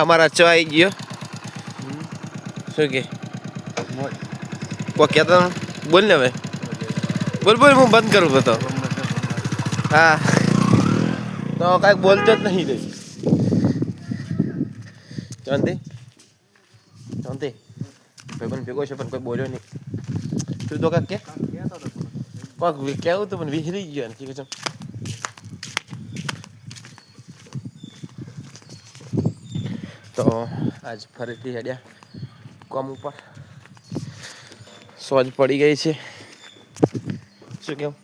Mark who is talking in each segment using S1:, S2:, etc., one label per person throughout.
S1: અમારા ચો આવી ગયો. શું કે? કોઈ કહેતા બોલ ને હવે. બોલ બોલ, હું બંધ કરું બધો હા. તો કાંઈક બોલતો જ નહીં રહી. શાંતિ? શાંતિ? ભાઈ ભેગો છે, પણ કોઈ બોલ્યો નહીં. તું તો કાંક કે? કોઈક કેવું તો પણ વિસરી ગયો ને કે તો આજ ફરીથી હેડ્યા કોમ ઉપર. સોજ પડી ગઈ છે. શું કેવું?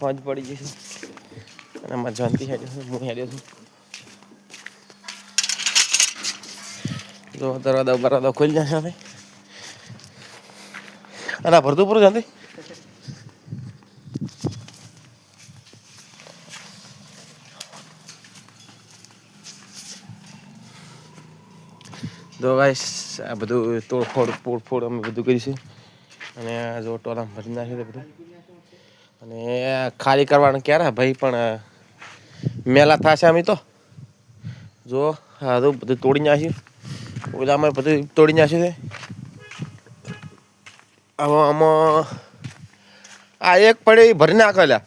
S1: સોજ પડી ગઈ છે. અને જાનતી હેડ્યો છું, હું હેડ્યો છું. જો દરવાજા બરાદા ખોલી જશે અને ભરતું પૂરું જાનતી તો ગાઈસ આ બધું તોડફોડ, પોડફોડ અમે બધું કરીશું અને આ જો ટોલામ ભરી નાખ્યું છે બધું. અને ખાલી કરવાનું ક્યારે ભાઈ, પણ મેલા થશે અમે તો. જો હા તો બધું તોડી નાખ્યું. પેલા અમે બધું તોડી નાખ્યું છે. હવે આમાં, આ એક પડે એ ભરી નાખેલા.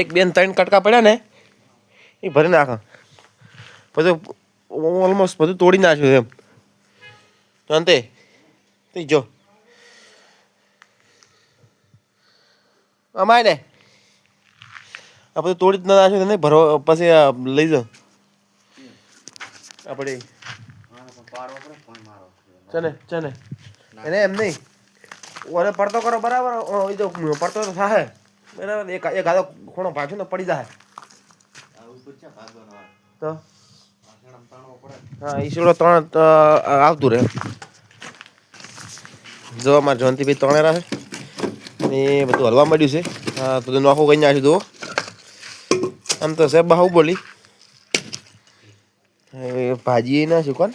S1: એક બેન ત્રણ કટકા પડ્યા ને, એ ભરી નાખો બધું ઓલમોસ્ટ બધું તોડી નાખ્યું એમ. અંતે તે જો. અમાય ને આ બધું તોડી જ ના નાખ્યું નહીં ભરો પછી લઈ જાઓ. આપણે ચને ચને. એને એમ નહીં. ઓને પડતો કરો બરાબર? એ તો પડતો તો થાય બરાબર? એક એક આધો ખૂણો ભાગ્યો ને પડી જાય તો? હા ઈશ્વરો ત્રણ આવતું રહે. જો અમારે જયંતિભાઈ ત્રણે રહે. એ બધું હલવા માંડ્યું છે. હા, તો નોખું કઈ નાખ્યું, જુઓ. આમ તો સાહેબ, બાહુ બોલી. ભાજી એ શું કોણ?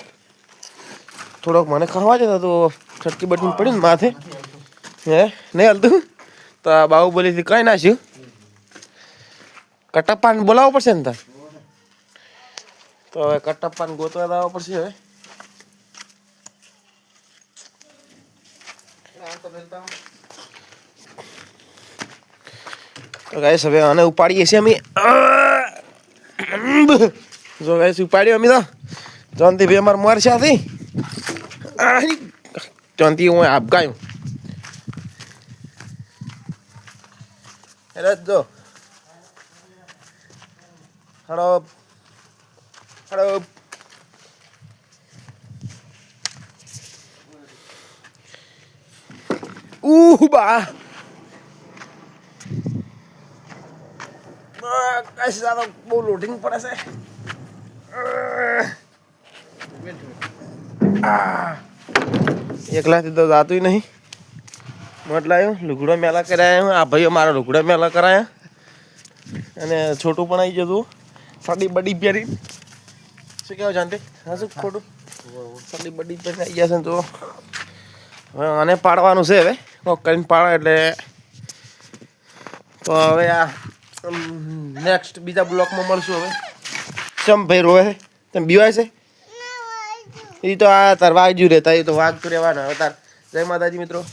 S1: થોડોક મને ખાવા જતા તો છટકી બટકી પડ્યું ને માથે. હે? નહીં હાલતું? તો આ બાહુબલીથી કઈ નાખ્યું? કટપ્પાને બોલાવવું પડશે ને તાર? તો હવે કટપ્પાને ગોતવા લાવવા પડશે હવે. તો ગાઈસ હવે આને ઉપાડીએ છીએ અમે. જો ગાઈસ ઉપાડ્યો અમે તો. જોનથી ભાઈ અમાર માર છે જોનથી હું આપગાયું. એટલે જો. હડો હડો ઉહ, બા. કઈ સારો બહુ લોડિંગ પડે છે. એકલાથી તો જાતું નહીં. મત લાવ્યું લુગડો મેલા કરાયા આ ભાઈઓ મારા લુગડા મેલા કરાયા. અને છોટું પણ આવી જતું સાડી બડી પહેરી. શું કહેવાય જાણતે હા શું ખોટું? સાડી બડી પહેરી આવી જશે ને તો હવે આને પાડવાનું છે હવે. કરીને પાડો એટલે. તો હવે આ નેક્સ્ટ બીજા બ્લોકમાં મળશું હવે. ચમ ભાઈ રોવે છે? તમે બીવાય છે? એ તો આ તાર વાગ્યું રહેતા એ તો વાગતું રહેવાના. હવે તાર. જય માતાજી મિત્રો.